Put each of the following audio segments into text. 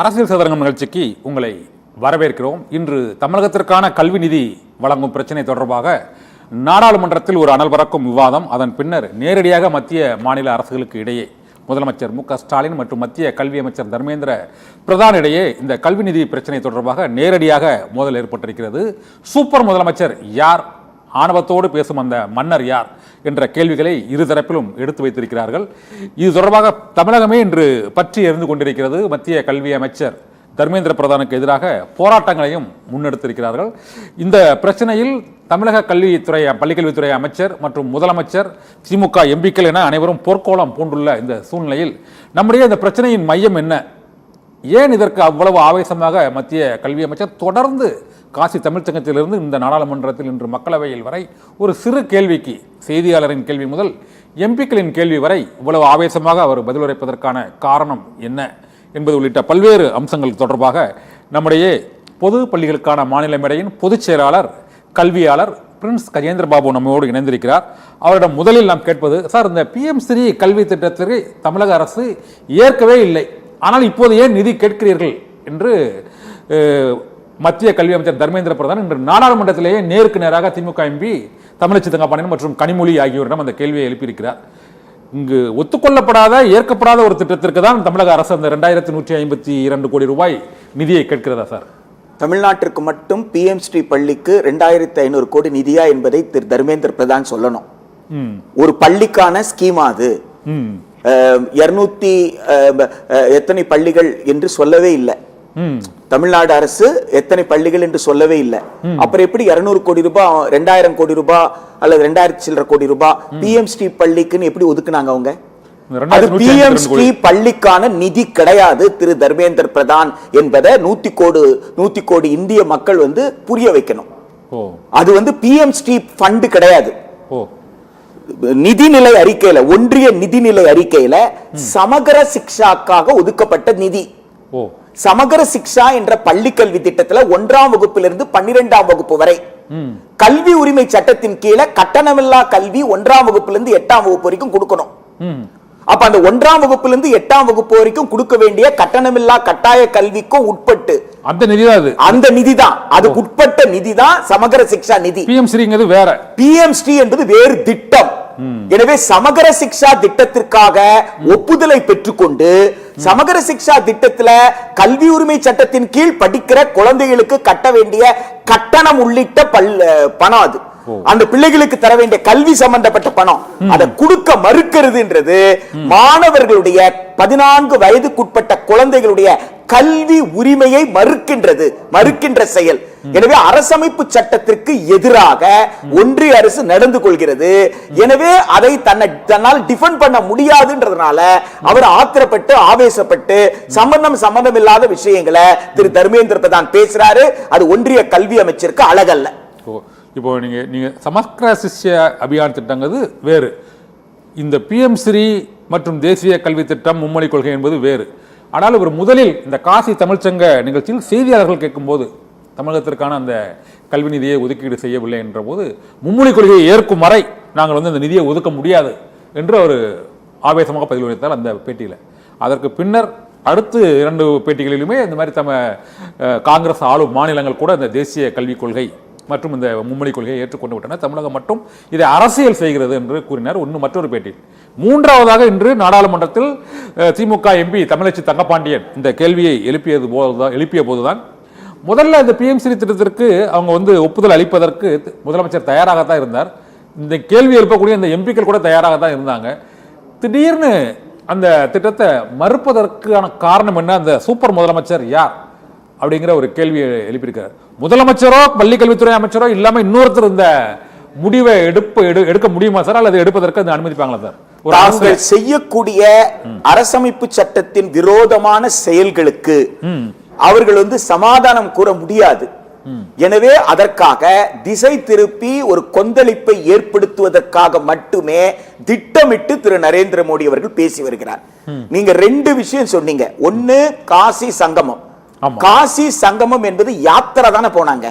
அரசியல் சதுரங்கம் நிகழ்ச்சிக்கு உங்களை வரவேற்கிறோம். இன்று தமிழகத்திற்கான கல்வி நிதி வழங்கும் பிரச்சனை தொடர்பாக நாடாளுமன்றத்தில் ஒரு அனல் பறக்கும் விவாதம். அதன் பின்னர் நேரடியாக மத்திய மாநில அரசுகளுக்கு இடையே முதலமைச்சர் மு ஸ்டாலின் மற்றும் மத்திய கல்வி அமைச்சர் தர்மேந்திர பிரதான் இடையே இந்த கல்வி நிதி பிரச்சனை தொடர்பாக நேரடியாக மோதல் ஏற்பட்டிருக்கிறது. சூப்பர் முதலமைச்சர் யார்? ஆணவத்தோடு பேசும் அந்த மன்னர் யார் என்ற கேள்விகளை இருதரப்பிலும் எடுத்து வைத்திருக்கிறார்கள். இது தொடர்பாக தமிழகமே இன்று பற்றி எரிந்து கொண்டிருக்கிறது. மத்திய கல்வி அமைச்சர் தர்மேந்திர பிரதானுக்கு எதிராக போராட்டங்களையும் முன்னெடுத்திருக்கிறார்கள். இந்த பிரச்சனையில் தமிழக கல்வித்துறை பள்ளிக்கல்வித்துறை அமைச்சர் மற்றும் முதலமைச்சர் திமுக எம்பிக்கள் என அனைவரும் போர்க்கோளம் பூண்டுள்ள இந்த சூழ்நிலையில் நம்முடைய இந்த பிரச்சனையின் மையம் என்ன? ஏன் இதற்கு அவ்வளவு ஆவேசமாக மத்திய கல்வி அமைச்சர் தொடர்ந்து காசி தமிழ்ச்சங்கத்திலிருந்து இந்த நாடாளுமன்றத்தில் இன்று மக்களவையில் வரை ஒரு சிறு கேள்விக்கு செய்தியாளரின் கேள்வி முதல் எம்பிக்களின் கேள்வி வரை இவ்வளவு ஆவேசமாக அவர் பதிலுரைப்பதற்கான காரணம் என்ன என்பது உள்ளிட்ட பல்வேறு அம்சங்கள் தொடர்பாக நம்முடைய பொது பள்ளிகளுக்கான மாநில மேடையின் பொதுச் செயலாளர் கல்வியாளர் பிரின்ஸ் கஜேந்திர பாபு நம்மோடு இணைந்திருக்கிறார். அவரிடம் முதலில் நாம் கேட்பது சார் இந்த பிஎம் கல்வி திட்டத்திற்கு தமிழக அரசு ஏற்கவே இல்லை. ஆனால் இப்போது ஏன் நிதி கேட்கிறீர்கள்? என்று மத்திய கல்வி அமைச்சர் தர்மேந்திர பிரதான் இன்று நாடாளுமன்றத்திலேயே நேருக்கு நேராக திமுக எம்பி தமிழச்சி தங்கப்பாண்டியன் மற்றும் கனிமொழி ஆகியோரிடம் அந்த கேள்வியை எழுப்பியிருக்கிறார். இங்கு ஒத்துக்கொள்ளப்படாத ஏற்கப்படாத ஒரு திட்டத்திற்கு தான் தமிழக அரசு அந்த ரெண்டாயிரத்தி நூற்றி ஐம்பத்தி இரண்டு கோடி ரூபாய் நிதியை கேட்கிறதா சார்? தமிழ்நாட்டிற்கு மட்டும் பிஎம் ஸ்ரீ பள்ளிக்கு ரெண்டாயிரத்தி ஐநூறு கோடி நிதியா என்பதை திரு தர்மேந்திர பிரதான் சொல்லணும். ம். ஒரு பள்ளிக்கான ஸ்கீமா அது. இருநூத்தி எத்தனை பள்ளிகள் என்று சொல்லவே இல்லை. தமிழ்நாடு அரசு எத்தனை பள்ளிகள் என்று சொல்லவே இல்லை. அப்புறம் எப்படி இருநூறு கோடி ரூபாய் ரெண்டாயிரம் கோடி ரூபாய் அல்லது ரெண்டாயிரத்தி சில்லற கோடி ரூபாய் பிஎம் ஸ்ரீ பள்ளிக்குன்னு எப்படி ஒதுக்குனாங்க அவங்க? அது 2152 பிஎம் கோடி. ஸ்ரீ பள்ளிக்கான நிதி கிடையாது திரு தர்மேந்திர பிரதான் என்பதை நூத்தி கோடி நூத்தி கோடி இந்திய மக்கள் வந்து புரிய வைக்கணும். அது வந்து பிஎம் ஸ்ரீ ஃபண்ட் கிடையாது. நிதிநிலை அறிக்கையில ஒன்றிய நிதிநிலை அறிக்கையில சமகர சிக்ஷாக்காக ஒதுக்கப்பட்ட நிதி. ஓ. சமகர சிக்ஷா என்ற பள்ளி கல்வி திட்டத்துல ஒன்றாம் வகுப்பிலிருந்து பன்னிரெண்டாம் வகுப்பு வரை. கல்வி உரிமை சட்டத்தின் கீழே கட்டணமில்லா கல்வி ஒன்றாம் வகுப்பிலிருந்து எட்டாம் வகுப்பு வரைக்கும் கொடுக்கணும். அப்ப அந்த ஒன்றாம் வகுப்பிலிருந்து எட்டாம் வகுப்பு வரைக்கும் கொடுக்க வேண்டிய கட்டணமில்லா கட்டாய கல்விக்கும் உட்பட்டு அந்த நிதி தான் அது. அந்த நிதி தான். அதுக்கு உட்பட்ட நிதி தான் சமகர சிக்ஷா நிதி. பிஎம் ஸ்ரீங்கிறது வேற. பிஎம் ஸ்ரீ என்பது வேறு திட்டம். எனவே சமகர சிக்ஷா திட்டத்திற்காக ஒப்புதலை பெற்றுக்கொண்டு சமகர சிக்ஷா திட்டத்துல கல்வி உரிமை சட்டத்தின் கீழ் படிக்கிற குழந்தைகளுக்கு கட்ட வேண்டிய கட்டணம் உள்ளிட்ட பல் பணம் அது. அந்த பிள்ளைகளுக்கு தர வேண்டிய கல்வி சம்பந்தப்பட்ட பணம். அதை கொடுக்க மறுக்கிறதுன்றது மாணவர்களுடைய பதினான்கு வயதுக்குட்பட்ட குழந்தைகளுடைய கல்வி உரிமையை மறுக்கின்றது மறுக்கின்ற செயல். எனவே அரசமைப்பு சட்டத்திற்கு எதிராக ஒன்றிய அரசு நடந்து கொள்கிறது. எனவே அதை தன்னை தன்னால் டிஃபெண்ட் பண்ண முடியாதுன்றதுனால அவர் ஆத்திரப்பட்டு ஆவேசப்பட்டு சம்பந்தம் சம்பந்தம் இல்லாத விஷயங்களை திரு தர்மேந்திர பிரதான் பேசுறாரு. அது ஒன்றிய கல்வி அமைச்சருக்கு அழகல்ல. இப்போது இப்போ நீங்கள் நீங்க சமஸ்கிர சிஷ்ய அபியான் திட்டங்கிறது வேறு. இந்த பிஎம் ஸ்ரீ மற்றும் தேசிய கல்வி திட்டம் மும்மொழி கொள்கை என்பது வேறு. ஆனால் இவர் முதலில் இந்த காசி தமிழ்ச்சங்க நிகழ்ச்சியில் செய்தியாளர்கள் கேட்கும்போது தமிழகத்திற்கான அந்த கல்வி நிதியை ஒதுக்கீடு செய்யவில்லை என்ற போது மும்மொழி கொள்கையை ஏற்கும் வரை நாங்கள் வந்து அந்த நிதியை ஒதுக்க முடியாது என்று அவர் ஆவேசமாக பதிலளித்தார் அந்த பேட்டியில். அதற்கு பின்னர் அடுத்து இரண்டு பேட்டிகளிலுமே இந்த மாதிரி தம காங்கிரஸ் ஆளும் மாநிலங்கள் கூட இந்த தேசிய கல்விக் கொள்கை மற்றும் இந்த மும்மொழி கொள்கையை ஏற்றுக்கொண்டு விட்டனர். தமிழகம் மட்டும் இதை அரசியல் செய்கிறது என்று கூறினார். இன்னும் மற்றொரு பேட்டி மூன்றாவதாக இன்று நாடாளுமன்றத்தில் திமுக எம்பி தமிழச்சி தங்கப்பாண்டியன் இந்த கேள்வியை எழுப்பியது போதுதான் எழுப்பிய போதுதான். முதல்ல இந்த பிஎம்சி திட்டத்திற்கு அவங்க வந்து ஒப்புதல் அளிப்பதற்கு முதலமைச்சர் முதலமைச்சர் தயாராகத்தான் இருந்தார். இந்த கேள்வி எழுப்பக்கூடிய இந்த எம்பிக்கள் கூட தயாராக தான் இருந்தாங்க. திடீர்னு அந்த திட்டத்தை மறுப்பதற்கான காரணம் என்ன? அந்த சூப்பர் முதலமைச்சர் யார்? அப்படிங்கிற ஒரு கேள்வியை எழுப்பியிருக்காரு முதலமைச்சரோ பள்ளிக்கல்வித்துறை அமைச்சரோ இல்லாம இன்னொருத்தர் இந்த முடிவை எடுப்பு எடு- எடுக்க முடியுமா சார்? அல்லது எடுப்பதற்கு அந்த அனுமதிப்பாங்களா சார்? தாங்கள் செய்யக்கூடிய அரசமைப்பு சட்டத்தின் விரோதமான செயல்களுக்கு அவர்கள் வந்து சமாதானம் கூற முடியாது. எனவே அதற்காக திசை திருப்பி ஒரு கொந்தளிப்பை ஏற்படுத்துவதற்காக மட்டுமே திட்டமிட்டு திரு நரேந்திர மோடி அவர்கள் பேசி வருகிறார். நீங்க ரெண்டு விஷயம் சொன்னீங்க. ஒன்னு காசி சங்கமம். காசி சங்கமம் என்பது யாத்திரை தானே போனாங்க.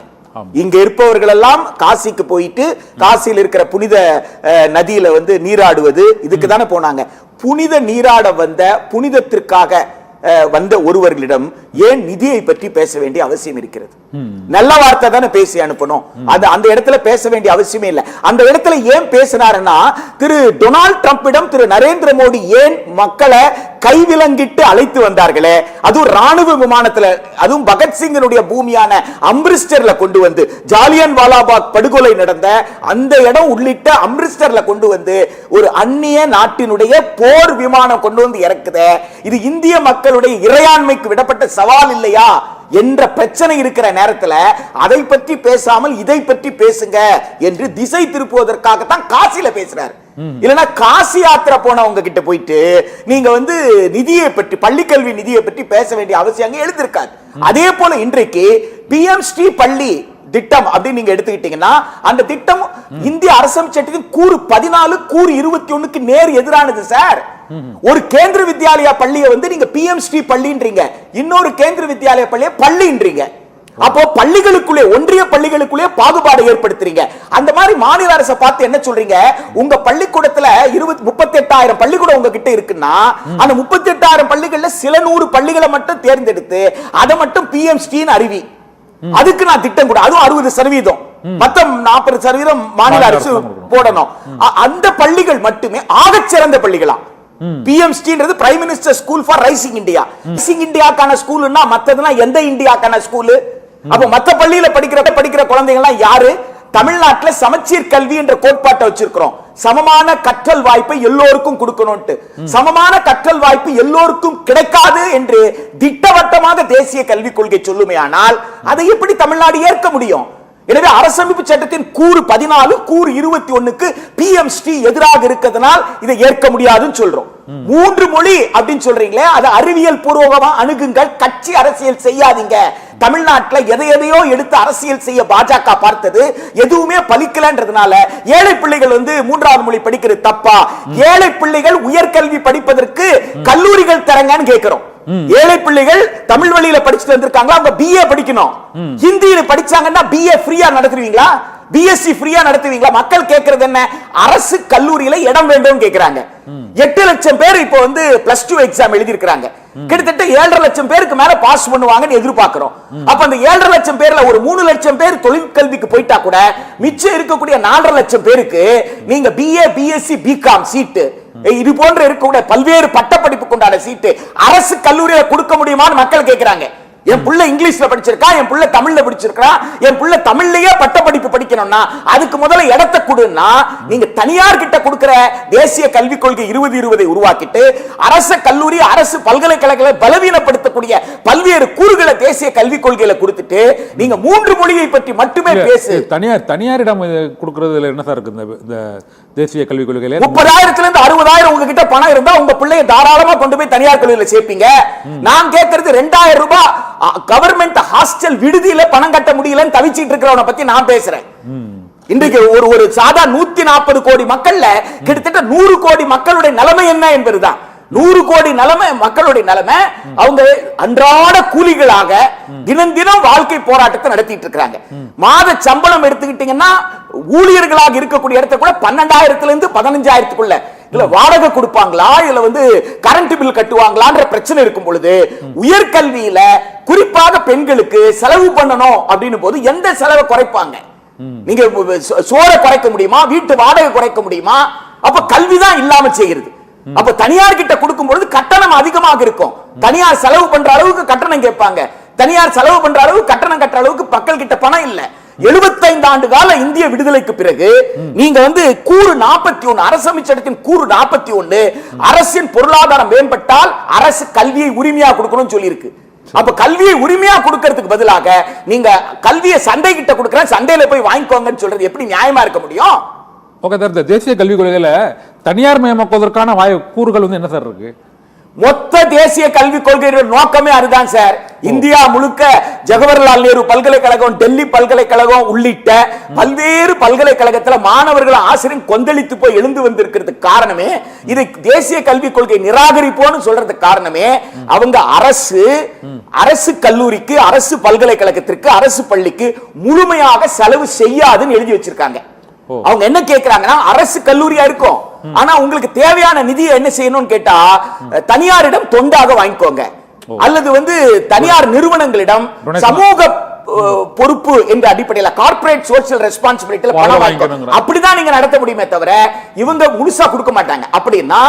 இங்க இருப்பவர்கள் எல்லாம் காசிக்கு போயிட்டு காசியில் இருக்கிற புனித நதியில வந்து நீராடுவது இதுக்கு தானே போனாங்க. புனித நீராட வந்த புனிதத்திற்காக வந்த ஒருவர்களிடம் ஏன் நிதியை பற்றி பேச வேண்டிய அவசியம் இருக்கிறது? நல்ல வார்த்தை தானே பேசி அனுப்பணும். அது அந்த இடத்துல பேச வேண்டிய அவசியமே இல்லை. அந்த இடத்துல ஏன் பேசினாருன்னா திரு டொனால்ட் ட்ரம்பிடம் திரு நரேந்திர மோடி ஏன் மக்களை கைவிலங்கிட்டு அழைத்து வந்தார்களே? அதுவும் ராணுவ விமானத்துல அதுவும் பகத்சிங்கினுடைய பூமியான அம்ரிஸ்டர்ல கொண்டு வந்து ஜாலியன் வாலாபாக் படுகொலை நடந்த அந்த இடம் உள்ளிட்ட அம்ரிஸ்டர்ல கொண்டு வந்து ஒரு அந்நிய நாட்டினுடைய போர் விமானம் கொண்டு வந்து இறக்குதே. இது இந்திய மக்களுடைய இறையாண்மைக்கு விடப்பட்ட சவால் இல்லையா என்ற பிரச்சனை இருக்கிற நேரத்துல அதை பற்றி பேசாமல் இதை பற்றி பேசுங்க என்று திசை திருப்புவதற்காகத்தான் காசில பேசுறாரு. இல்லனா காசி யாத்திரை போனவங்க கிட்ட போயிட்டு நீங்க வந்து நிதியை பற்றி பள்ளிக்கல்வி நிதியை பற்றி பேச வேண்டிய அவசியம் அங்க எழுதிருக்காரு. அதே போல இன்றைக்கு பிஎம் ஸ்ரீ பள்ளி திட்டம் அப்படின்னு நீங்க எடுத்துக்கிட்டீங்கன்னா அந்த திட்டம் இந்திய அரசமைச்ச சட்டத்தின் கூறு பதினாலு கூறு இருபத்தி ஒண்ணுக்கு நேர் எதிரானது சார். ஒரு கேந்திர வித்யாலயா பள்ளியை வந்து நீங்க பிஎம் ஸ்ரீ பள்ளின்றீங்க. இன்னொரு கேந்திர வித்யாலயா பள்ளியை பள்ளின்றீங்க. அப்போ பள்ளிகளுக்குள்ளே ஒன்றிய பள்ளிகளுக்குள்ளே பாகுபாடு ஏற்படுத்துறீங்க. அந்த மாதிரி மாநில அரசை பார்த்து என்ன சொல்றீங்க? உங்க பள்ளிக்கூடத்துல இருபத்தி முப்பத்தி எட்டாயிரம் பள்ளிக்கூடம் உங்ககிட்ட இருக்குன்னா அந்த முப்பத்தி எட்டாயிரம் பள்ளிகள்ல சில நூறு பள்ளிகளை மட்டும் தேர்ந்தெடுத்து அதை மட்டும் பிஎம் ஸ்ரீன்னு அறிவி. அதுக்கு நான் திட்டம் கூட. அதுவும் அறுபது சதவீதம். மொத்தம் நாற்பது சதவீதம் மாநில அரசு. போடணும். அந்த பள்ளிகள் மட்டுமே ஆகச் சிறந்த பள்ளிகளா? பிஎம்ஸ்டின்றது prime minister school for rising India rising இந்தியாக்கான ஸ்கூல்னா மத்ததெல்லாம் எந்த இந்தியாக்கான ஸ்கூல் அப்ப மத்த பள்ளியில படிக்கிற படிக்கிற குழந்தைங்க எல்லாம் யாரு? தமிழ்நாட்டுல சமச்சீர் கல்வி என்ற கோட்பாட்டை வச்சிருக்கிறோம். சமமான கற்றல் வாய்ப்பை எல்லோருக்கும் கொடுக்கணும்ட்டு சமமான கற்றல் வாய்ப்பு எல்லோருக்கும் கிடைக்காது என்று திட்டவட்டமாக தேசிய கல்விக் கொள்கை சொல்லுமையானால் அதை எப்படி தமிழ்நாடு ஏற்க முடியும்? எனவே அரசமைப்பு சட்டத்தின் கூறு பதினாலு கூறு இருபத்தி ஒண்ணுக்கு பி எம் ஸ்ரீ எதிராக இருக்கிறதுனால் இதை ஏற்க முடியாதுன்னு சொல்றோம். மூன்று மொழி அப்படின்னு சொல்றீங்களே அது அறிவியல் பூர்வகமா அணுகுங்கள் கட்சி அரசியல் செய்யாதீங்க. தமிழ்நாட்டுல எதை எதையோ எடுத்து அரசியல் செய்ய பாஜக பார்த்தது எதுவுமே பலிக்கலன்றதுனால ஏழை பிள்ளைகள் வந்து மூன்றாவது மொழி படிக்கிறது தப்பா? ஏழை பிள்ளைகள் உயர்கல்வி படிப்பதற்கு கல்லூரிகள் தரங்கன்னு கேட்கிறோம். ஏழை பிள்ளைகள் தமிழ் வழியில படிச்சுட்டு வந்திருக்காங்களா? அவங்க பிஏ படிக்கணும். ஹிந்தியில படிச்சாங்கன்னா பிஏ ஃப்ரீயா நடத்துவீங்களா? பிஎஸ்சி ஃப்ரீயா நடத்துவீங்களா? மக்கள் கேட்கறது என்ன? அரசு கல்லூரியில இடம் வேண்டும் கேக்குறாங்க. எட்டு லட்சம் பேர் இப்போ வந்து பிளஸ் டூ எக்ஸாம் எழுதி இருக்காங்க கிட்டத்தட்ட ஏழரை லட்சம் பேருக்கு மேல பாஸ் பண்ணுவாங்கன்னு எதிர்பார்க்கிறோம். அப்ப அந்த ஏழரை லட்சம் பேர்ல ஒரு மூணு லட்சம் பேர் தொழிற்கல்விக்கு போயிட்டா கூட மிச்சம் இருக்கக்கூடிய நாலரை லட்சம் பேருக்கு நீங்க பிஏ பிஎஸ்சி பிகாம் சீட்டு இது போன்ற இருக்கக்கூடிய பல்வேறு பட்டப்படிப்புக்கு உண்டான சீட்டு அரசு கல்லூரியில கொடுக்க முடியுமான்னு மக்கள் கேட்கிறாங்க என் புள்ள இங்கிலீஷ்ல படிச்சிருக்கா என் புள்ள தமிழ்ல படிச்சிருக்கா என் புள்ள தமிழ்லயே பட்டப்படிப்பு படிக்கணும்னா அதுக்கு முதல்ல இடத்தை கொடுன்னா நீங்க தனியார் கிட்ட கொடுக்கிற தேசிய கல்விக் கொள்கை இருபது இருபதை உருவாக்கிட்டு அரசு கல்லூரி அரசு பல்கலைக்கழகங்களை பலவீனப்படுத்தக்கூடிய பல்வேறு கூறுகளை தேசிய கல்விக் கொள்கையில கொடுத்துட்டு நீங்க மூன்று மொழியை பற்றி மட்டுமே பேசு. தனியார் தனியாரிடம் கொடுக்கறதுல என்ன சார் இருக்கு இந்த இந்த தேசிய கல்விக் கொள்கையில? முப்பதாயிரத்துல இருந்து அறுபதாயிரம் உங்ககிட்ட பணம் இருந்தா உங்க பிள்ளைய தாராளமா கொண்டு போய் தனியார் கல்லூரியில சேர்ப்பீங்க. நான் கேட்கறது ரெண்டாயிரம் ரூபாய் கவர்மெண்ட் ஹாஸ்டல் விடுதியில பணம் கட்ட முடியலன்னு தவிச்சிட்டு இருக்கிறவனை பத்தி நான் பேசுறேன். இன்றைக்கு ஒரு ஒரு சாதா நூத்தி நாற்பது கோடி மக்கள்ல கிட்டத்தட்ட நூறு கோடி மக்களுடைய நிலைமை என்ன என்பதுதான். நூறு கோடி நிலைமை மக்களுடைய நிலைமை அவங்க அன்றாட கூலிகளாக தினம் தினம் வாழ்க்கை போராட்டத்தை நடத்திட்டு இருக்காங்க மாத சம்பளம் எடுத்துக்கிட்டீங்கன்னா ஊழியர்களாக இருக்கக்கூடிய இடத்த கூட பன்னெண்டாயிரத்துல இருந்து பதினஞ்சாயிரத்துக்குள்ள இல்ல வாடகை கொடுப்பாங்களா? இல்ல வந்து கரண்ட் பில் கட்டுவாங்களான்ற பிரச்சனை இருக்கும் பொழுது உயர்கல்வியில குறிப்பாக பெண்களுக்கு செலவு பண்ணணும் அப்படின்னு போது எந்த செலவை குறைப்பாங்க? நீங்க சோரை சோறை குறைக்க முடியுமா? வீட்டு வாடகை குறைக்க முடியுமா? அப்ப கல்விதான் இல்லாம செய்கிறது அப்ப தனியார் கிட்ட கொடுக்கும் பொழுது கட்டணம் அதிகமாக இருக்கும். தனியார் செலவு பண்ற அளவுக்கு கட்டணம் கேட்பாங்க. தனியார் செலவு பண்ற அளவுக்கு கட்டணம் கட்டுற அளவுக்கு மக்கள் கிட்ட பணம் இல்ல. 75 ஆண்டு கால இந்திய விடுதலைக்கு பிறகு நீங்க வந்து கூறு நாற்பத்தி ஒன்னு அரசமைச்சடத்தின் கூறு நாற்பத்தி ஒன்னு அரசின் பொருளாதாரம் மேம்பட்டால் அரசு கல்வியை உரிமையா கொடுக்கணும்னு சொல்லியிருக்கு. அப்ப கல்வியை உரிமையா கொடுக்கறதுக்கு பதிலாக நீங்க கல்வியை சண்டை கிட்ட கொடுக்கறேன் சண்டையில போய் வாங்கிக்கோங்கன்னு சொல்றது எப்படி நியாயமா இருக்க முடியும்? ஓகே சார் இந்த தேசிய கல்விக் கொள்கையில தனியார் மயமாக்குவதற்கான வாய் கூறுகள் வந்து என்ன சார் இருக்கு? மொத்த தேசிய கல்விக் கொள்கையோட நோக்கமே அதுதான் சார். இந்தியா முழுக்க ஜவஹர்லால் நேரு பல்கலைக்கழகம் டெல்லி பல்கலைக்கழகம் உள்ளிட்ட பல்வேறு பல்கலைக்கழகத்துல மாணவர்கள் ஆசிரியர் கொந்தளித்து போய் எழுந்து வந்திருக்கிறதுக்கு காரணமே இதை தேசிய கல்விக் கொள்கை நிராகரிப்போன்னு சொல்றதுக்கு காரணமே அவங்க அரசு அரசு கல்லூரிக்கு அரசு பல்கலைக்கழகத்திற்கு அரசு பள்ளிக்கு முழுமையாக செலவு செய்யாதுன்னு எழுதி வச்சிருக்காங்க. அவங்க என்ன கேக்குறாங்கன்னா அரசு கல்லூரியா இருக்கும். ஆனா உங்களுக்கு தேவையான நிதியை என்ன செய்யணும்னு கேட்டா தனியாரிடம் தொண்டாக வாங்கிக்கோங்க. அல்லது வந்து தனியார் நிறுவனங்களிடம். சமூக பொறுப்பு என்ற அடிப்படையில கார்ப்பரேட் சோஷியல் ரெஸ்பான்சிபிலிட்டில பணம். வாங்கிக்கணும் அப்படிதான் நீங்க நடத்த முடியுமே தவிர இவங்க முழுசா கொடுக்க மாட்டாங்க. அப்படின்னா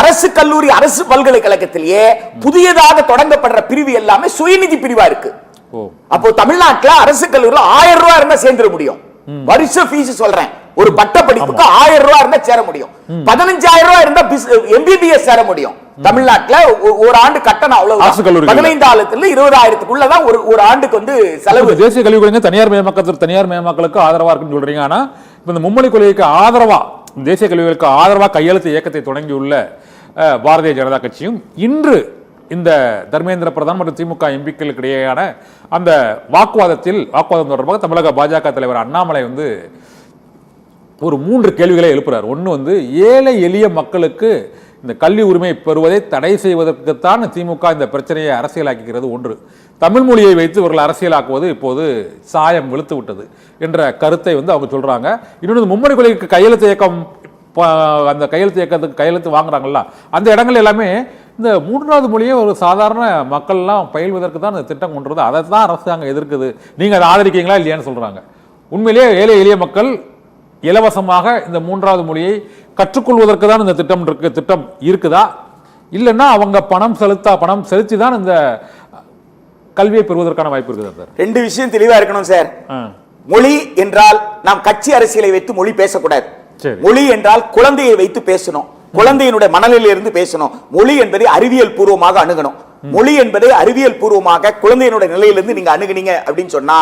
அரசு கல்லூரி அரசு பல்கலைக்கழகத்திலேயே புதியதாக தொடங்கப்படுற பிரிவு எல்லாமே சுயநிதி பிரிவா இருக்கு. அப்போ தமிழ்நாட்டுல அரசு கல்லூரில ஆயிரம் ரூபாய் இருந்தா சேர்ந்துட முடியும். வருஷ ஃபீஸ் சொல்றேன். ஒரு பட்ட படிப்புக்கு ஆயிரம் ரூபாய் இருந்தா சேர முடியும். பதினஞ்சாயிரம் ரூபாய் இருந்தா எம்பிபிஎஸ் சேர முடியும். தமிழ்நாட்டுல ஒரு ஆண்டு கட்டணம் அவ்வளவு. பதினைந்தாயிரத்துல இருபதாயிரத்துக்குள்ளதான் ஒரு ஒரு ஆண்டுக்கு வந்து செலவு. தேசிய கல்விக் கொள்கை தனியார் மயமாக்கத்தில் தனியார் மயமாக்கலுக்கு ஆதரவா இருக்குன்னு சொல்றீங்க. ஆனா இப்ப இந்த மும்மொழி கொள்கைக்கு ஆதரவா தேசிய கல்விகளுக்கு ஆதரவா கையெழுத்து இயக்கத்தை தொடங்கியுள்ள பாரதிய ஜனதா கட்சியும் இன்று இந்த தர்மேந்திர பிரதான் மற்றும் திமுக எம்பிக்களுக்கு இடையேயான அந்த வாக்குவாதத்தில் வாக்குவாதம் தொடர்பாக தமிழக பாஜக தலைவர் அண்ணாமலை வந்து ஒரு மூன்று கேள்விகளை எழுப்புறார். ஒன்று வந்து ஏழை எளிய மக்களுக்கு இந்த கல்வி உரிமை பெறுவதை தடை செய்வதற்குத்தான் திமுக இந்த பிரச்சனையை அரசியலாக்குகிறது ஒன்று தமிழ் மொழியை வைத்து இவர்கள் அரசியலாக்குவது இப்போது சாயம் வெளுத்து விட்டது என்ற கருத்தை வந்து அவங்க சொல்கிறாங்க இன்னொன்று மும்மொழி கொள்கைக்கு கையெழுத்து இயக்கம் அந்த கையெழுத்து இயக்கத்துக்கு கையெழுத்து வாங்குறாங்கல்ல அந்த இடங்கள் எல்லாமே இந்த மூன்றாவது மொழியை ஒரு சாதாரண மக்கள்லாம் பயில்வதற்கு தான் இந்த திட்டம் கொண்டு அதை தான் அரசாங்கம் எதிர்க்குது. நீங்க அதை ஆதரிக்கீங்களா இல்லையான்னு சொல்றாங்க. உண்மையிலேயே ஏழை எளிய மக்கள் இலவசமாக இந்த மூன்றாவது மொழியை கற்றுக்கொள்வதற்கு தான் இந்த திட்டம் இருக்கு திட்டம் இருக்குதா? இல்லைன்னா அவங்க பணம் செலுத்தா பணம் செலுத்தி தான் இந்த கல்வியை பெறுவதற்கான வாய்ப்பு இருக்குதா சார். ரெண்டு விஷயம் தெளிவா இருக்கணும் சார். மொழி என்றால் நாம் கட்சி அரசியலை வைத்து மொழி பேசக்கூடாது. மொழி என்றால் குழந்தையை வைத்து பேசணும். குழந்தையினுடைய மனநிலையில இருந்து பேசணும். மொழி என்பதை அறிவியல் பூர்வமாக அணுகணும். மொழி என்பதை அறிவியல் பூர்வமாக குழந்தையினுடைய நிலையிலிருந்து நீங்க அணுகுனீங்க அப்படின்னு சொன்னா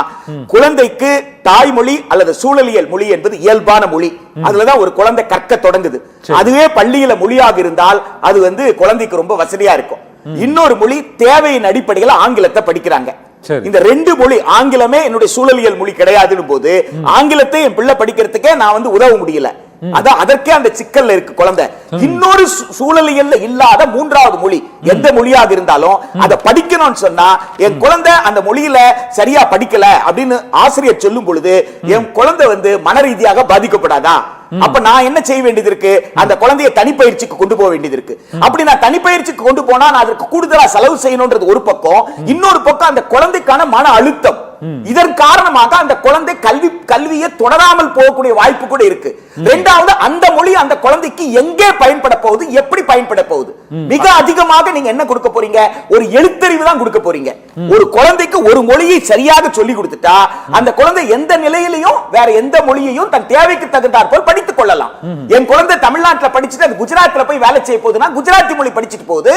குழந்தைக்கு தாய்மொழி அல்லது சூழலியல் மொழி என்பது இயல்பான மொழி. அதுலதான் ஒரு குழந்தை கற்க தொடங்குது. அதுவே பள்ளியில மொழியாக இருந்தால் அது வந்து குழந்தைக்கு ரொம்ப வசதியா இருக்கும். இன்னொரு மொழி தேவையின் அடிப்படையில் ஆங்கிலத்தை படிக்கிறாங்க. இந்த ரெண்டு மொழி ஆங்கிலமே என்னுடைய சூழலியல் மொழி கிடையாதுன்னு போது ஆங்கிலத்தை என் பிள்ளை படிக்கிறதுக்கே நான் வந்து உதவ முடியல. அதான் அதற்கே அந்த சிக்கல்ல இருக்கு குழந்தை. இன்னொரு சூழலியல்ல இல்லாத மூன்றாவது மொழி. எந்த மொழியாக இருந்தாலும் அதை படிக்கணும்னு சொன்னா என் குழந்தை அந்த மொழியில சரியா படிக்கல அப்படின்னு ஆசிரியர் சொல்லும் பொழுது என் குழந்தை வந்து மன ரீதியாக பாதிக்கப்படாதா? அப்ப நான் என்ன செய்ய வேண்டியது இருக்கு? அந்த குழந்தையை தனிப்பயிற்சிக்கு கொண்டு போக வேண்டியது இருக்கு. அப்படி நான் தனிப்பயிற்சிக்கு கொண்டு போனா நான் அதற்கு கூடுதலா செலவு செய்யணும்ன்றது ஒரு பக்கம். இன்னொரு பக்கம் அந்த குழந்தைக்கான மன அழுத்தம். இதன் காரணமாக அந்த குழந்தை கல்வி கல்வியை தொடராமல் போகக்கூடிய வாய்ப்பு கூட இருக்கு. ரெண்டாவது அந்த மொழி அந்த குழந்தைக்கு எங்கே பயன்பட போகுது எப்படி பயன்பட போகுது? மிக அதிகமாக நீங்க என்ன கொடுக்க போறீங்க? ஒரு எழுத்தறிவு தான் கொடுக்க போறீங்க. ஒரு குழந்தைக்கு ஒரு மொழியை சரியாக சொல்லி கொடுத்துட்டா அந்த குழந்தை எந்த நிலையிலையும் வேற எந்த மொழியையும் தன் தேவைக்கு தகுந்தாற் போல் படித்துக் கொள்ளலாம். என் குழந்தை தமிழ்நாட்டுல படிச்சுட்டு அது குஜராத்ல போய் வேலை செய்ய போகுதுன்னா குஜராத்தி மொழி படிச்சுட்டு போகுது.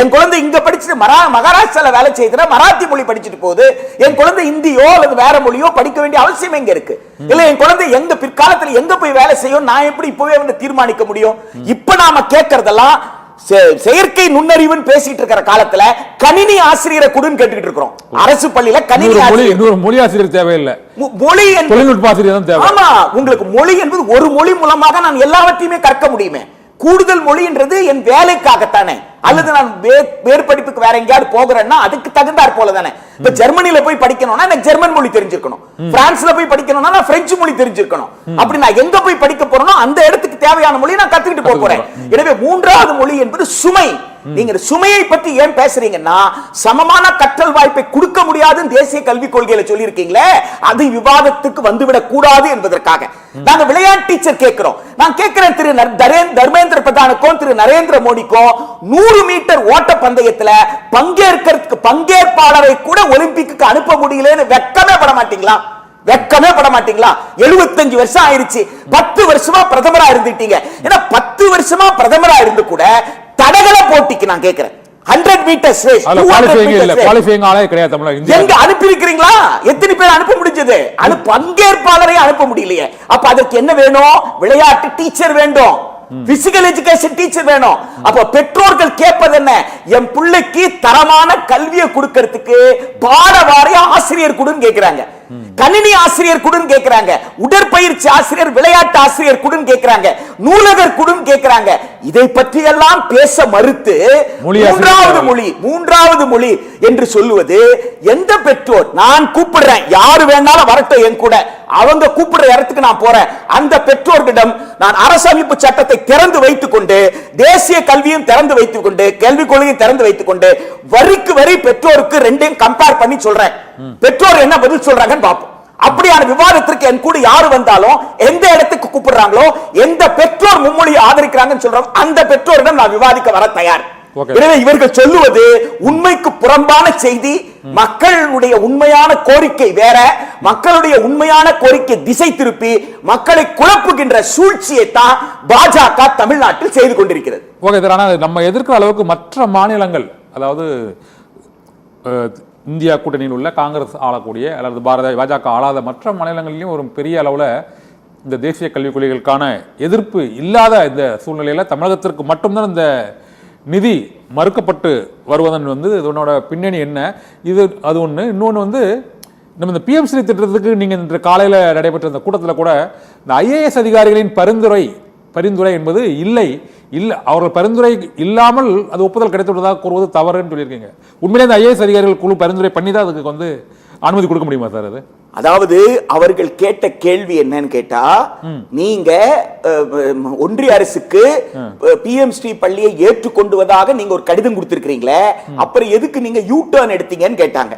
என் குழந்தை இங்க படிச்சுட்டு மகாராஷ்டிரால வேலை செய்யுதுன்னா மராத்தி மொழி படிச்சுட்டு போகுது. என் குழந்தை இந்தியோ அல்லது வேற மொழியோ படிக்க வேண்டிய அவசியம் எங்க இருக்கு? இல்ல என் குழந்தை எங்க பிற்காலத்துல எங்க போய் வேலை செய்யும்? நான் எப்படி இப்பவே வந்து தீர்மானிக்க முடியும்? இப்ப நாம கேட்கறதெல்லாம் செயற்கை நுண்ணறிவுன்னு பேசிட்டு இருக்கிற காலத்துல கணினி ஆசிரியரை கொடுன்னு கேட்டுக்கிட்டு இருக்கிறோம். அரசு பள்ளியில கணினி ஆசிரியர். மொழி ஆசிரியர் தேவையில்லை. மொழி என்பது தொழில்நுட்ப ஆசிரியர் ஆமா உங்களுக்கு மொழி என்பது ஒரு மொழி மூலமாக நான் எல்லாவற்றையுமே கற்க முடியுமே. கூடுதல் மொழின்றது என் வேலைக்காகத்தானே. அல்லது நான் வேறு படிப்புக்கு வேற எங்கேயாவது போகிறேன்னா அதுக்கு தகுந்தாற் போல தானே இப்ப ஜெர்மனில போய் படிக்கணும்னா எனக்கு ஜெர்மன் மொழி தெரிஞ்சிருக்கணும். பிரான்ஸ்ல போய் படிக்கணும்னா நான் பிரெஞ்சு மொழி தெரிஞ்சிருக்கணும். அப்படி நான் எங்க போய் படிக்க போறேனோ அந்த இடத்துக்கு தேவையான மொழி நான் கத்துக்கிட்டு போக போறேன். எனவே மூன்றாவது மொழி என்பது சுமை. நீங்க சுமையை பத்தி ஏன் பேசுறீங்கன்னா சமமான கற்றல் வாய்ப்பை கொடுக்க முடியாதுன்னு தேசிய கல்விக் கொள்கையில சொல்லியிருக்கீங்களே அது விவாதத்துக்கு வந்துவிடக் கூடாது என்பதற்காக. நாங்க விளையாட்டு டீச்சர் கேட்கிறோம். நான் கேட்கிறேன் திரு தர்மேந்திர பிரதானுக்கும் திரு நரேந்திர மோடிக்கும் நூறு மீட்டர் ஓட்ட பந்தயத்துல பங்கேற்கிறதுக்கு பங்கேற்பாளரை கூட ஒலிம்பிக்கு அனுப்ப முடியலன்னு வெக்கமே பட மாட்டீங்களா? வெக்கமே பட மாட்டீங்களா? 75 வருஷம் ஆயிருச்சு. பத்து வருஷமா பிரதமரா இருந்துட்டீங்க. ஏன்னா பத்து வருஷமா பிரதமரா இருந்து கூட தடகள போட்டிக்கு நான் கேட்கிறேன் ஹண்ட்ரட் மீட்டர்ஸ் அதுல குவாலிஃபைங் ஆளே கிடையாது தமிழக எங்க அனுப்பி இருக்கிறீங்களா எத்தனை பேர் அனுப்ப முடிஞ்சது? அனு பங்கேற்பாளரை அனுப்ப முடியலையே. அப்ப அதற்கு என்ன வேணும்? விளையாட்டு டீச்சர் வேண்டும். பிசிக்கல் எஜுகேஷன் டீச்சர் வேணும். அப்ப பெற்றோர்கள் கேட்பது என்ன? என் பிள்ளைக்கு தரமான கல்வியை கொடுக்கிறதுக்கு பாட வாரிய ஆசிரியர் கொடுன்னு கேக்குறாங்க. கணினி ஆசிரியர் குடுன்னு கேக்குறாங்க. உடற்பயிற்சி ஆசிரியர் விளையாட்டு ஆசிரியர் குடுன்னு கேக்குறாங்க. நூலகர் குடுன்னு கேக்குறாங்க. இதை பற்றி எல்லாம் பேச மறுத்து மூன்றாவது. மொழி மூன்றாவது மொழி என்று சொல்லுவது எந்த பெற்றோர் நான் கூப்பிடுறேன். யாரு வேணாலும் வரட்டும் என் கூட. அவங்க கூப்பிடுற இடத்துக்கு நான் போறேன். அந்த பெற்றோர்களிடம் நான் அரசமைப்பு சட்டத்தை திறந்து வைத்துக் கொண்டு தேசிய கல்வியும் திறந்து வைத்துக் கொண்டு கல்விக் கொள்கையும் திறந்து வைத்துக் கொண்டு வரிக்கு வரி பெற்றோருக்கு ரெண்டையும் கம்பேர் பண்ணி சொல்றேன். பெற்றோர் என்ன பதில் சொல்றாங்கன்னு பார்ப்போம் அப்படியான விவாதத்திற்கு என் கூட யாரு வந்தாலும் எந்த இடத்துக்கு கூப்பிடுறாங்களோ எந்த பெற்றோர் மும்மொழியை ஆதரிக்கிறாங்கன்னு சொல்றோம் அந்த பெற்றோரிடம் நான் விவாதிக்க வர தயார். எனவே இவர்கள் சொல்லுவது உண்மைக்கு புறம்பான செய்தி மக்களுடைய உண்மையான கோரிக்கை வேற மக்களுடைய உண்மையான கோரிக்கை திசை திருப்பி மக்களை குழப்புகின்ற சூழ்ச்சியை தான் பாஜக தமிழ்நாட்டில் செய்து கொண்டிருக்கிறது. ஓகே நம்ம எதிர்க்கிற அளவுக்கு மற்ற மாநிலங்கள் அதாவது இந்தியா கூட்டணியில் உள்ள காங்கிரஸ் ஆளக்கூடிய அல்லது பாரத பாஜக ஆளாத மற்ற மாநிலங்களிலும் ஒரு பெரிய அளவில் இந்த தேசிய கல்விக் கொள்கைகளுக்கான எதிர்ப்பு இல்லாத இந்த சூழ்நிலையில் தமிழகத்திற்கு மட்டும்தான் இந்த நிதி மறுக்கப்பட்டு வருவதன் வந்து இதனோட பின்னணி என்ன? இது அது ஒன்று இன்னொன்று வந்து நம்ம இந்த பிஎம்சி திட்டத்துக்கு நீங்கள் இன்று காலையில் நடைபெற்ற இந்த கூட்டத்தில் கூட இந்த ஐஏஎஸ் அதிகாரிகளின் பரிந்துரை பரிந்துரை என்பது இல்லை. இல்லை அவர்கள் பரிந்துரை இல்லாமல் அது ஒப்புதல் கிடைத்து விட்டதாக கூறுவது தவறுன்னு சொல்லியிருக்கீங்க. உண்மையிலே இந்த ஐஏஎஸ் அதிகாரிகள் குழு பரிந்துரை பண்ணி தான் அதுக்கு வந்து அனுமதி கொடுக்க முடியுமா சார் அது? அதாவது அவர்கள் கேட்ட கேள்வி என்னன்னு கேட்டா நீங்க ஒன்றிய அரசுக்கு பிஎம் ஸ்ரீ பள்ளியை ஏற்றுக்கொண்டுவதாக நீங்க ஒரு கடிதம் கொடுத்திருக்கிறீங்களே அப்புறம் எதுக்கு நீங்க யூ டர்ன் எடுத்தீங்கன்னு கேட்டாங்க.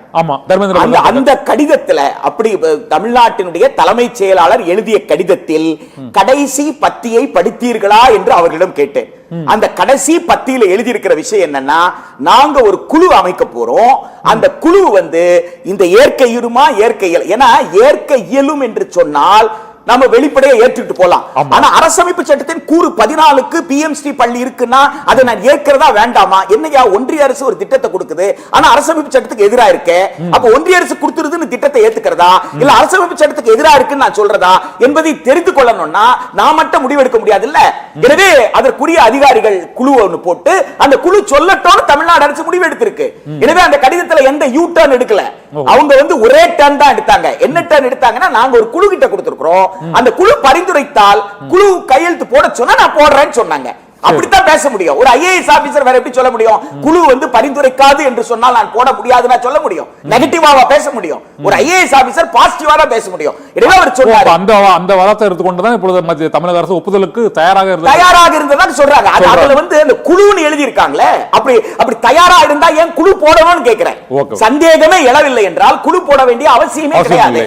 அந்த கடிதத்துல அப்படி தமிழ்நாட்டினுடைய தலைமைச் செயலாளர் எழுதிய கடிதத்தில் கடைசி பத்தியை படித்தீர்களா என்று அவர்களிடம் கேட்டேன். அந்த கடைசி பத்தியில எழுதியிருக்கிற விஷயம் என்னன்னா நாங்க ஒரு குழு அமைக்க போறோம். அந்த குழு வந்து இந்த இயற்கை இருமா இயற்கை ஏன்னா இயற்கை இயலும் என்று சொன்னால் நம்ம வெளிப்படையா ஏற்றுக்கிட்டு போலாம். ஆனா அரசமைப்பு சட்டத்தின் கூறு பதினாலுக்கு பிஎம்ஸ்டி பள்ளி இருக்குன்னா அதை நான் ஏற்கிறதா வேண்டாமா? என்னையா ஒன்றிய அரசு ஒரு திட்டத்தை கொடுக்குது. ஆனா அரசமைப்பு சட்டத்துக்கு எதிரா இருக்கே? அப்ப ஒன்றிய அரசு கொடுத்துருதுன்னு திட்டத்தை ஏத்துக்கிறதா? இல்ல அரசமைப்பு சட்டத்துக்கு எதிரா இருக்குன்னு நான் சொல்றதா? என்பதை தெரிந்து கொள்ளணும்னா நான் மட்டும் முடிவெடுக்க முடியாது இல்ல எனவே அதற்குரிய அதிகாரிகள் குழு ஒண்ணு போட்டு அந்த குழு சொல்லட்டோம்னு தமிழ்நாடு அரசு முடிவு எடுத்திருக்கு எனவே அந்த கடிதத்துல எந்த யூ டர்ன் எடுக்கல அவங்க வந்து ஒரே டர்ன் தான் எடுத்தாங்க. என்ன டர்ன் எடுத்தாங்கன்னா நாங்க ஒரு குழு கிட்ட கொடுத்திருக்கிறோம். அந்த குழு பரிந்துரைத்தால் குழு கையெழுத்து போட சொன்னா நான் போடுறேன்னு சொன்னாங்க. அப்படித்தான் பேச முடியும். ஒரு ஐஏஎஸ் ஆபீசர் வேற எப்படி சொல்ல முடியும்? குழு வந்து பரிந்துரைக்காது என்று சொன்னால் நான் போட முடியாதுன்னா சொல்ல முடியும். நெகட்டிவாவா பேச முடியும். ஒரு ஐஏஎஸ் ஆபீசர் பாசிட்டிவா தான் பேச முடியும். எனவே அவர் சொன்னாரு. அந்த அந்த வாதத்தை எடுத்துக்கொண்டு தான் இப்பொழுது மத்திய தமிழக அரசு ஒப்புதலுக்கு தயாராக இருந்தது. தயாராக இருந்ததா சொல்றாங்க. அது சொல்றாங்க. அதுல வந்து அந்த குழுன்னு எழுதி இருக்காங்களே அப்படி அப்படி தயாரா இருந்தா ஏன் குழு போடணும்னு கேக்குறேன். சந்தேகமே எழவில்லை என்றால் குழு போட வேண்டிய அவசியமே கிடையாது.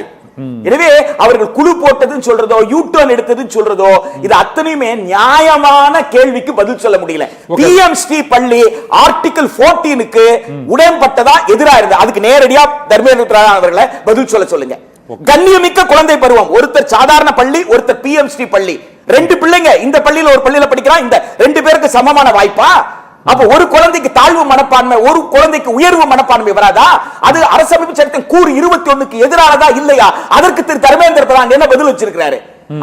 எனவே அவர்கள் குழு போட்டதுன்னு சொல்றதோ யூ டர்ன் எடுத்ததுன்னு சொல்றதோ இது அத்தனையுமே நியாயமான கேள்விக்கு பதில் சொல்ல முடியல. பிஎம் ஸ்ரீ பள்ளி ஆர்டிகிள் 14க்கு உடன்பட்டதா எதிரா இருந்தது? அதுக்கு நேரடியா தர்மேந்திர அவர்களை பதில் சொல்ல சொல்லுங்க. கண்ணியமிக்க குழந்தை பருவம். ஒருத்தர் சாதாரண பள்ளி ஒருத்தர் பிஎம் ஸ்ரீ பள்ளி ரெண்டு பிள்ளைங்க இந்த பள்ளியில ஒரு பள்ளியில படிக்கிறான் இந்த ரெண்டு பேருக்கு சமமான வாய்ப்பா? அப்ப ஒரு குழந்தைக்கு தாழ்வு மனப்பான்மை ஒரு குழந்தைக்கு உயர்வு மனப்பான்மை வராதா? அது அரசமைப்பு சட்டம் கூறு இருபத்தி ஒண்ணுக்கு எதிரானதா இல்லையா? அதற்கு திரு தர்மேந்திர பிரதான் என்ன பதில் வச்சிருக்கிறாரு?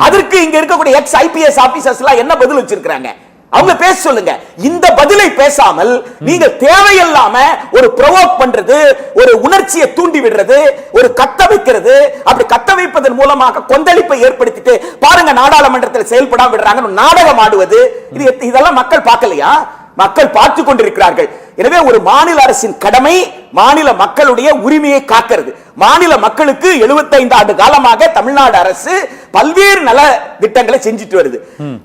அதற்கு இங்க இருக்கக்கூடிய எக்ஸ் ஐபிஎஸ் ஆபீசர்ஸ் எல்லாம் என்ன பதில் வச்சிருக்காங்க அவங்க பேச சொல்லுங்க. இந்த பதிலை பேசாமல் நீங்க தேவையில்லாம ஒரு ப்ரொவோக் பண்றது ஒரு உணர்ச்சியை தூண்டி விடுறது ஒரு கத்த வைக்கிறது அப்படி கத்த வைப்பதன் மூலமாக கொந்தளிப்பை ஏற்படுத்திட்டு பாருங்க நாடாளுமன்றத்தில் செயல்படாம விடுறாங்க நாடகம் ஆடுவது இது இதெல்லாம் மக்கள் பார்க்கலையா? மக்கள் பார்த்து கொண்டிருக்கிறார்கள். எனவே ஒரு மாநில அரசின் கடமை மாநில மக்களுடைய உரிமையை காக்கிறது. மாநில மக்களுக்கு 75 ஆண்டு காலமாக தமிழ்நாடு அரசு பல்வேறு நல திட்டங்களை செஞ்சுட்டு வருது.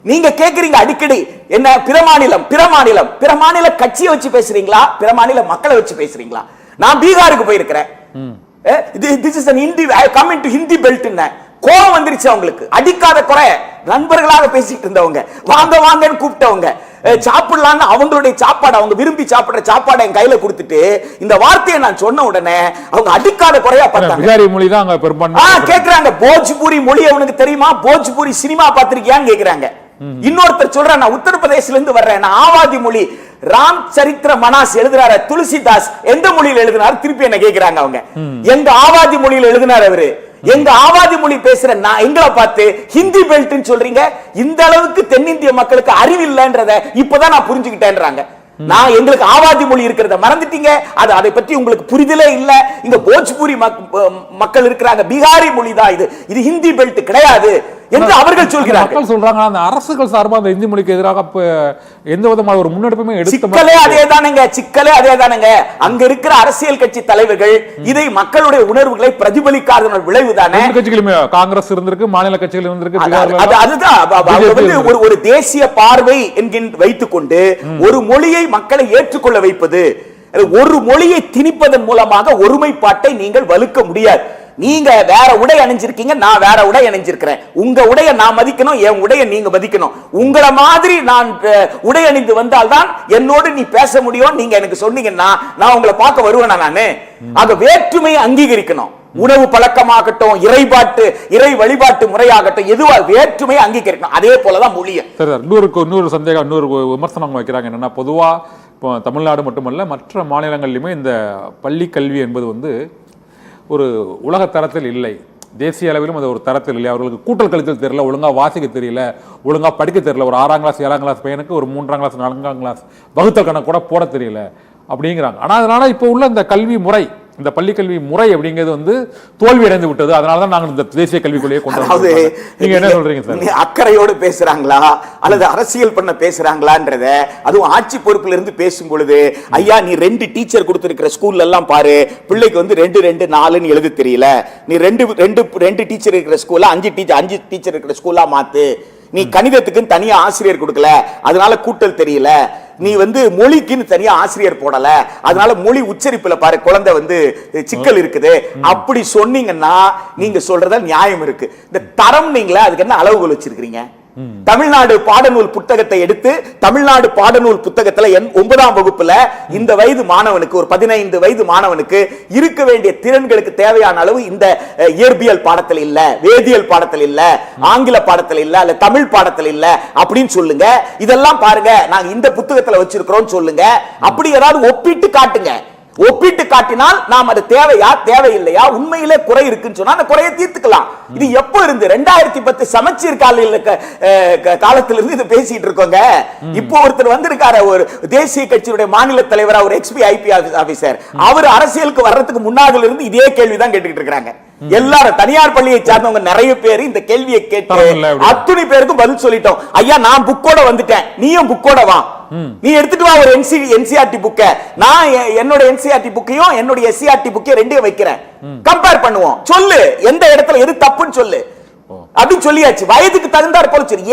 நீங்க கேக்குறீங்க அடிக்கடி என்ன பிற மாநிலம் பிற மாநிலம் பிற மாநில கட்சியை வச்சு பேசுறீங்களா? பிற மாநில மக்களை வச்சு பேசுறீங்களா? நான் பீகாருக்கு போயிருக்கிறேன். This is an Hindi come into Hindi belt கோபம் வந்துருச்சு அவங்களுக்கு. அடிக்காத குறை. நண்பர்களாக பேசிட்டு இருந்தவங்க. வாங்க வாங்கன்னு கூப்பிட்டவங்க. அஹ், சாப்பிடலாம்னு அவங்களுடைய சாப்பாடு அவங்க விரும்பி சாப்பிடுற சாப்பாடை என் கையில கொடுத்துட்டு இந்த வார்த்தையை நான் சொன்ன உடனே அவங்க அடிக்காத குறையா பார்த்தாங்க. மொழி தான் கேக்குறாங்க. போஜ்பூரி மொழி அவனுக்கு தெரியுமா? போஜ்பூரி சினிமா பாத்திருக்கியான்னு கேக்குறாங்க. இன்னொருத்தர் சொல்றேன் நான் உத்தரப்பிரதேசல இருந்து வர்றேன். நான் ஆவாதி மொழி. ராம் சரித்திர மனாஸ் எழுதுறாரு. துளசிதாஸ் எந்த மொழியில எழுதினார்? திருப்பி என்ன கேக்குறாங்க அவங்க. எங்க ஆவாதி மொழியில எழுதினார் அவரு? எங்க ஆவாதி மொழி பேசுற நான் எங்களை பார்த்து ஹிந்தி பெல்ட்னு சொல்றீங்க. இந்த அளவுக்கு தென்னிந்திய மக்களுக்கு அறிவு இல்லைன்றத இப்பதான் நான் புரிஞ்சுக்கிட்டேன்றாங்க. நான் எங்களுக்கு ஆவாதி மொழி இருக்கிறத மறந்துட்டீங்க. அது அதை பற்றி உங்களுக்கு புரிதலே இல்ல. இங்க போஜ்பூரி மக்- மக்கள் இருக்கிறாங்க. பீகாரி மொழி தான் இது. இது ஹிந்தி பெல்ட் கிடையாது. என்று அவர்கள் சொல்கிறார்கள். மக்கள் சொல்றாங்க அந்த அரசுகள் சார்பா அந்த இந்தி மொழிக்கு எதிராக எந்த விதமான ஒரு முன்னெடுப்புமே சிக்கலே அதே தானுங்க சிக்கலே அதே தானுங்க அங்க இருக்கிற அரசியல் கட்சி தலைவர்கள் இதை மக்களுடைய உணர்வுகளை பிரதிபலிக்காத விளைவு தானே கட்சிகளுமே காங்கிரஸ் இருந்திருக்கு மாநில கட்சிகள் இருந்திருக்கு அதுதான். ஒரு ஒரு தேசிய பார்வை என்கின்ற வைத்துக்கொண்டு ஒரு மொழியை மக்களை ஏற்றுக்கொள்ள வைப்பது ஒரு மொழியை திணிப்பதன் மூலமாக ஒருமைப்பாட்டை நீங்கள் வலுக்க முடியாது. நீங்க வேற உடை அணிஞ்சிருக்கீங்க நான் வேற உடை அணிஞ்சிருக்கிறேன். உங்க உடைய நான் மதிக்கணும் என் உடைய நீங்க மதிக்கணும். உங்களை மாதிரி நான் உடை அணிந்து வந்தால்தான் என்னோடு நீ பேச முடியும். நீங்க எனக்கு சொன்னீங்கன்னா நான் உங்களை பார்க்க வருவேனா நானு? ஆக வேற்றுமையை அங்கீகரிக்கணும். உணவு பழக்கமாகட்டும் இறைபாட்டு இறை வழிபாட்டு முறையாகட்டும் எதுவா வேற்றுமையை அங்கீகரிக்கணும். அதே போலதான் மொழியை சரி சார். இன்னொரு இன்னொரு சந்தேகம் இன்னொரு விமர்சனம் வைக்கிறாங்க. என்னன்னா பொதுவா இப்போ தமிழ்நாடு மட்டுமல்ல மற்ற மாநிலங்கள்லையுமே இந்த பள்ளி கல்வி என்பது வந்து ஒரு உலக தரத்தில் இல்லை. தேசிய அளவிலும் அது ஒரு தரத்தில் இல்லை. அவர்களுக்கு கூட்டல் கழித்தல் தெரியல ஒழுங்காக வாசிக்க தெரியல ஒழுங்காக படிக்க தெரியல. ஒரு ஆறாம் கிளாஸ் ஏழாம் கிளாஸ் பையனுக்கு ஒரு மூன்றாம் கிளாஸ் நான்காம் கிளாஸ் வகுத்தல் கணக்கு கூட போட தெரியல அப்படிங்கிறாங்க. ஆனால் அதனால் இப்போ உள்ள இந்த கல்வி முறை இந்த பள்ளி கல்வி முறை அப்படிங்கிறது வந்து தோல்வி அடைந்து விட்டது. அதனால தான் நாங்கள் இந்த தேசிய கல்விக் கொள்கையை கொண்டு அதாவது நீங்க என்ன சொல்றீங்க சார்? அக்கறையோடு பேசுறாங்களா? அல்லது அரசியல் பண்ண பேசுறாங்களான்றத அதுவும் ஆட்சி பொறுப்புல இருந்து பேசும் பொழுது ஐயா நீ ரெண்டு டீச்சர் கொடுத்திருக்கிற ஸ்கூல்ல எல்லாம் பாரு. பிள்ளைக்கு வந்து ரெண்டு ரெண்டு நாலுன்னு எழுத தெரியல. நீ ரெண்டு ரெண்டு ரெண்டு டீச்சர் இருக்கிற ஸ்கூல்ல அஞ்சு டீச்சர் அஞ்சு டீச்சர் இருக்கிற ஸ்கூலா மாத்து. நீ கணிதத்துக்குன்னு தனியா ஆசிரியர் கொடுக்கல அதனால கூட்டல் தெரியல. நீ வந்து மொழிக்குன்னு தனியா ஆசிரியர் போடல அதனால மொழி உச்சரிப்புல பாரு குழந்தை வந்து சிக்கல் இருக்குது. அப்படி சொன்னீங்கன்னா நீங்க சொல்றதா நியாயம் இருக்கு. இந்த தரம் நீங்களா அதுக்கு என்ன அளவுகள் வச்சிருக்கீங்க தமிழ்நாடு பாடநூல் புத்தகத்தை எடுத்து தமிழ்நாடு பாடநூல் புத்தகத்துல என் ஒன்பதாம் வகுப்புல இந்த வயது மாணவனுக்கு ஒரு பதினைந்து வயது மாணவனுக்கு இருக்க வேண்டிய திறன்களுக்கு தேவையான அளவு இந்த இயற்பியல் பாடத்தில் இல்ல வேதியியல் பாடத்தில் இல்ல ஆங்கில பாடத்தில் இல்ல அல்ல தமிழ் பாடத்தில் இல்ல அப்படின்னு சொல்லுங்க. இதெல்லாம் பாருங்க நாங்க இந்த புத்தகத்துல வச்சிருக்கிறோம் சொல்லுங்க. அப்படி ஏதாவது ஒப்பிட்டு காட்டுங்க. ஒப்பிட்டு காட்டினால் நாம் அது தேவையா தேவையில்லையா? உண்மையிலே குறை இருக்குன்னு சொன்னா அந்த குறையை தீர்த்துக்கலாம். இது எப்போ இருந்து? ரெண்டாயிரத்தி பத்து சமச்சீர் காலையில் காலத்துல இருந்து இதை பேசிட்டு இருக்கோங்க. இப்போ ஒருத்தர் வந்திருக்காரு ஒரு தேசிய கட்சியுடைய மாநில தலைவரா ஒரு எக்ஸ்பி ஐபி ஆபீசர் அவர் அரசியலுக்கு வர்றதுக்கு முன்னாடில இருந்து இதே கேள்விதான் கேட்டுக்கிட்டு இருக்காங்க எல்லாரும் தனியார் பள்ளியை சார்ந்தவங்க நிறைய பேர் இந்த கேள்வியை கேட்டு. அத்துணை பேருக்கும் பதில் சொல்லிட்டோம். ஐயா நான் புக்கோட வந்துட்டேன். நீயும் புக்கோட வா. நீ எடுத்துட்டு வா ஒரு என்சி என்சிஆர்டி புக்க நான் என்னோட என்சிஆர்டி புக்கையும் என்னோட எஸ்சிஆர்டி புக்கையும் ரெண்டையும் வைக்கிறேன். கம்பேர் பண்ணுவோம். சொல்லு. எந்த இடத்துல எது தப்புன்னு சொல்லு. அப்படின்னு சொல்லியாச்சு. வயதுக்கு தகுந்தாற் போல சரி.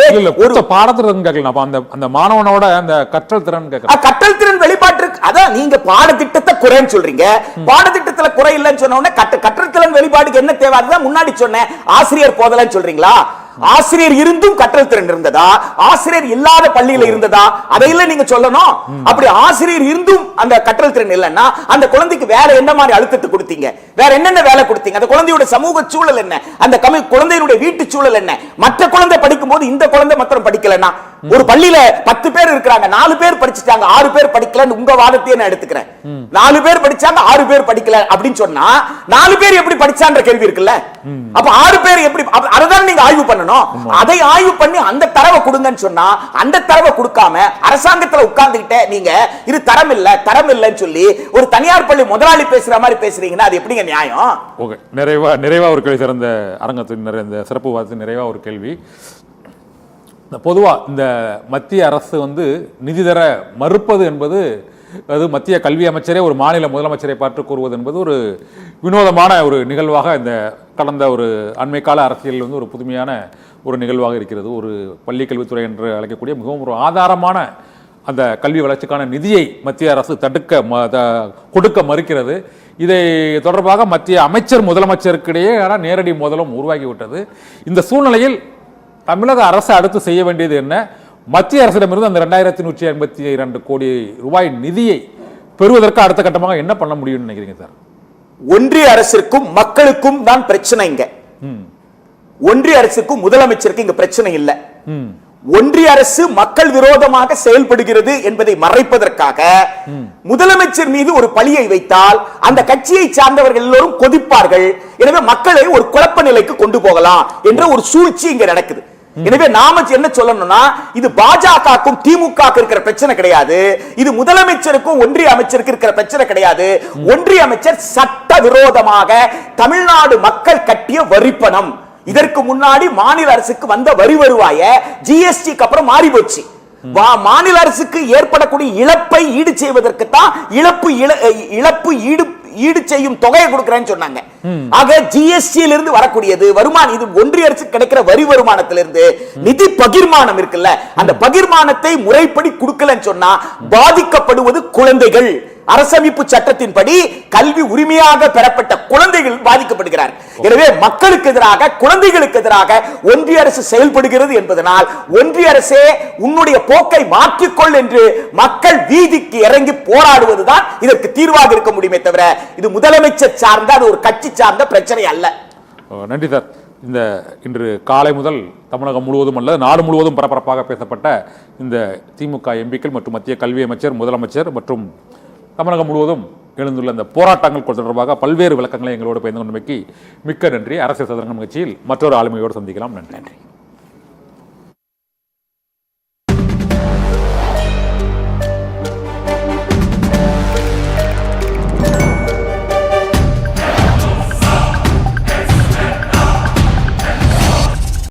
ஒரு பாடத்திறன் கேட்கலாம். அந்த அந்த மாணவனோட அந்த கற்றல் திறன் கேட்கலாம். கற்றல் திறன் வெளிப்பாட்டு அதான் நீங்க பாடத்திட்டத்தை குறைன்னு சொல்றீங்க. பாடத்திட்டத்துல குறை இல்லைன்னு சொன்ன உடனே கட்ட கற்றல் திறன் வெளிப்பாடுக்கு என்ன தேவை? அதுதான் முன்னாடி சொன்னேன். ஆசிரியர் போதலன்னு சொல்றீங்களா? ஆசிரியர் இருந்தும் கற்றல் திறன் இருந்ததா? ஆசிரியர் இல்லாத பள்ளியில இருந்ததா? அதையில நீங்க சொல்லணும். அப்படி ஆசிரியர் இருந்தும் அந்த கற்றல் திறன் இல்லைன்னா அந்த குழந்தைக்கு வேற என்ன மாதிரி அழுத்தத்தை கொடுத்தீங்க? வேற என்னென்ன வேலை கொடுத்தீங்க? அந்த குழந்தையோட சமூக சூழல் என்ன? அந்த கமி- குழந்தையினுடைய வீட்டு சூழல் என்ன? மற்ற குழந்தை படிக்கும் போது இந்த குழந்தை மாத்திரம் படிக்கலன்னா ஒரு பள்ளியில பத்து பேர் இருக்கிறாங்க நாலு பேர் படிச்சுட்டாங்க ஆறு பேர் படிக்கலன்னு உங்க வாதத்தையே நான் எடுத்துக்கிறேன். நாலு பேர் படிச்சாங்க ஆறு பேர் படிக்கல அப்படின்னு சொன்னா நாலு பேர் எப்படி படிச்சான்ற கேள்வி இருக்குல்ல? அப்ப ஆறு பேர் எப்படி அததான் நீங்க ஆய்வு பண்ணணும்? அதை ஆய்வு பண்ணி அந்த தரவை கொடுங்கன்னு சொன்னா அந்த தரவை கொடுக்காம அரசாங்கத்துல உட்கார்ந்துகிட்ட நீங்க இது தரம் இல்ல தரம் இல்லைன்னு சொல்லி ஒரு தனியார் பள்ளி முதலாளி பேசுற மாதிரி பேசுறீங்கன்னா அது எப்படிங்க நியாயம்? ஓகே. நிறைவா நிறைவா ஒரு கேள்வி சிறந்த அரங்கத்தின் நிறைய இந்த சிறப்பு வாதத்தின் நிறைவா ஒரு கேள்வி. இந்த இந்த மத்திய அரசு வந்து நிதி தர மறுப்பது என்பது அது மத்திய கல்வி அமைச்சரே ஒரு மாநில முதலமைச்சரை பார்த்து கூறுவது என்பது ஒரு வினோதமான ஒரு நிகழ்வாக இந்த கடந்த ஒரு அண்மை கால அரசியல் வந்து ஒரு புதுமையான ஒரு நிகழ்வாக இருக்கிறது. ஒரு பள்ளி கல்வித்துறை என்று அழைக்கக்கூடிய மிகவும் ஒரு ஆதாரமான அந்த கல்வி வளர்ச்சிக்கான நிதியை மத்திய அரசு தடுக்க ம- த- கொடுக்க மறுக்கிறது. இதை தொடர்பாக மத்திய அமைச்சர் முதலமைச்சருக்கிடையே ஆனால் நேரடி மோதலும் உருவாகிவிட்டது. இந்த சூழ்நிலையில் தமிழக அரசு அடுத்து செய்ய வேண்டியது என்ன? மத்திய அரசிடமிருந்து அந்த ரெண்டாயிரத்தி நூற்றி ஐம்பத்தி இரண்டு கோடி ரூபாய் நிதியை பெறுவதற்கு அடுத்த கட்டமாக என்ன பண்ண முடியும்னு நினைக்கிறீங்க சார்? ஒன்றிய அரசிற்கும் மக்களுக்கும் தான் பிரச்சனை இங்க. ஒன்றிய அரசுக்கும் முதலமைச்சருக்கு இங்க பிரச்சனை இல்ல. ஒன்றிய அரசு மக்கள் விரோதமாக செயல்படுகிறது என்பதை மறைப்பதற்காக முதலமைச்சர் மீது ஒரு பழியை வைத்தால் அந்த கட்சியை சார்ந்தவர்கள் எல்லோரும் கொதிப்பார்கள். எனவே மக்களை ஒரு குழப்ப நிலைக்கு கொண்டு போகலாம் என்ற ஒரு சூழ்ச்சி இங்க நடக்குது. எனவே நாம என்ன சொல்லணும்னா இது பாஜகவுக்கும் திமுக இருக்கிற பிரச்சனை கிடையாது. இது முதலமைச்சருக்கும் ஒன்றிய அமைச்சருக்கு இருக்கிற பிரச்சனை கிடையாது. ஒன்றிய அமைச்சர் சட்ட விரோதமாக தமிழ்நாடு மக்கள் கட்டிய வரிப்பணம். இதற்கு முன்னாடி மாநில அரசுக்கு வந்த வரி வருவாய ஜிஎஸ்டிக்கு அப்புறம் மாறி போச்சு. மாநில அரசுக்கு ஏற்படக்கூடிய இழப்பை ஈடு செய்வதற்கு தான் இழப்பு இழப்பு ஈடு ஈடு செய்யும் தொகையை கொடுக்கிறேன்னு சொன்னாங்க. ஆக ஜிஎஸ்டியில இருந்து வரக்கூடியது வருமானம் இது ஒன்றிய அரசு கிடைக்கிற வரி வருமானத்திலிருந்து நிதி பகிர்மானம் இருக்குல்ல அந்த பகிர்மானத்தை முறைப்படி கொடுக்கலன்னு சொன்னா பாதிக்கப்படுவது குழந்தைகள். அரசமைப்பு சட்டத்தின்படி கல்வி உரிமையாக பெறப்பட்ட குழந்தைகள் பாதிக்கப்படுகிறார். எனவே மக்களுக்கு எதிராக குழந்தைகளுக்கு எதிராக ஒன்றிய அரசு செயல்படுகிறது என்பதனால் ஒன்றிய அரசே உன்னுடைய போக்கை மாற்றிக்கொள் என்று மக்கள் வீதிக்கு இறங்கி போராடுவதுதான் இதற்கு தீர்வாக இருக்க முடியுமே தவிர இது முதலமைச்சர் சார்ந்த அது ஒரு கட்சி சார்ந்த பிரச்சனை அல்ல. நன்றி சார். இந்த இன்று காலை முதல் தமிழகம் முழுவதும் அல்ல நாடு முழுவதும் பரபரப்பாக பேசப்பட்ட இந்த திமுக எம்பிக்கள் மற்றும் மத்திய கல்வி அமைச்சர் முதலமைச்சர் மற்றும் தமிழகம் முழுவதும் எழுந்துள்ள இந்த போராட்டங்கள் தொடர்பாக பல்வேறு விளக்கங்களை எங்களோடு பயந்து கொண்டமைக்கு மிக்க நன்றி. அரசியல் சதுரங்க நிகழ்ச்சியில் மற்றொரு ஆளுமையோடு சந்திக்கலாம். நன்றி.